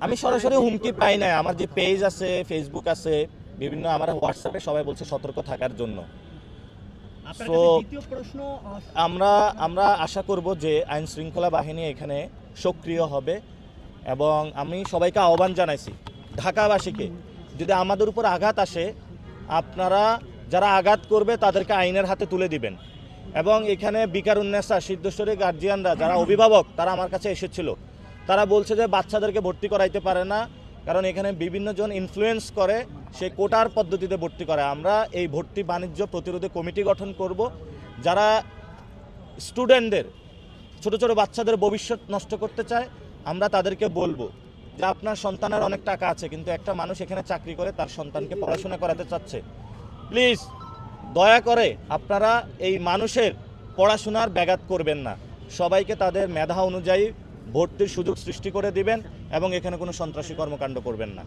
আমি সরাসরি হুমকি পাই না আমার যে পেজ আছে ফেসবুক আছে বিভিন্ন আমার হোয়াটসঅ্যাপে সবাই বলছে সতর্ক থাকার জন্য। আহ, আমরা আমরা আশা করব যে আইন শৃঙ্খলা বাহিনী এখানে সক্রিয় হবে এবং আমি সবাইকে আহ্বান জানাইছি ঢাকাবাসীকে যদি আমাদের উপর আঘাত আসে আপনারা যারা আঘাত করবে তাদেরকে আইনের হাতে তুলে দিবেন। এবং এখানে বিকার উন্নেসা সিদ্ধেশ্বরী গার্জিয়ানরা যারা অভিভাবক তারা আমার কাছে এসেছিল। তারা বলছে যে বাচ্চাদেরকে ভর্তি করাইতে পারে না, কারণ এখানে বিভিন্ন জন ইনফ্লুয়েন্স করে, সে কোটার পদ্ধতিতে ভর্তি করে। আমরা এই ভর্তি বাণিজ্য প্রতিরোধে কমিটি গঠন করব, যারা স্টুডেন্টদের ছোট ছোট বাচ্চাদের ভবিষ্যৎ নষ্ট করতে চায়, আমরা তাদেরকে বলব যে আপনার সন্তানের অনেক টাকা আছে, কিন্তু একটা মানুষ এখানে চাকরি করে, তার সন্তানকে পড়াশোনা করাতে চাচ্ছে। প্লিজ দয়া করে আপনারা এই মানুষের পড়াশোনার ব্যাঘাত করবেন না। সবাইকে তাদের মেধা অনুযায়ী ভর্তির সুযোগ সৃষ্টি করে দিবেন এবং এখানে কোনো সন্ত্রাসী কর্মকাণ্ড করবেন না।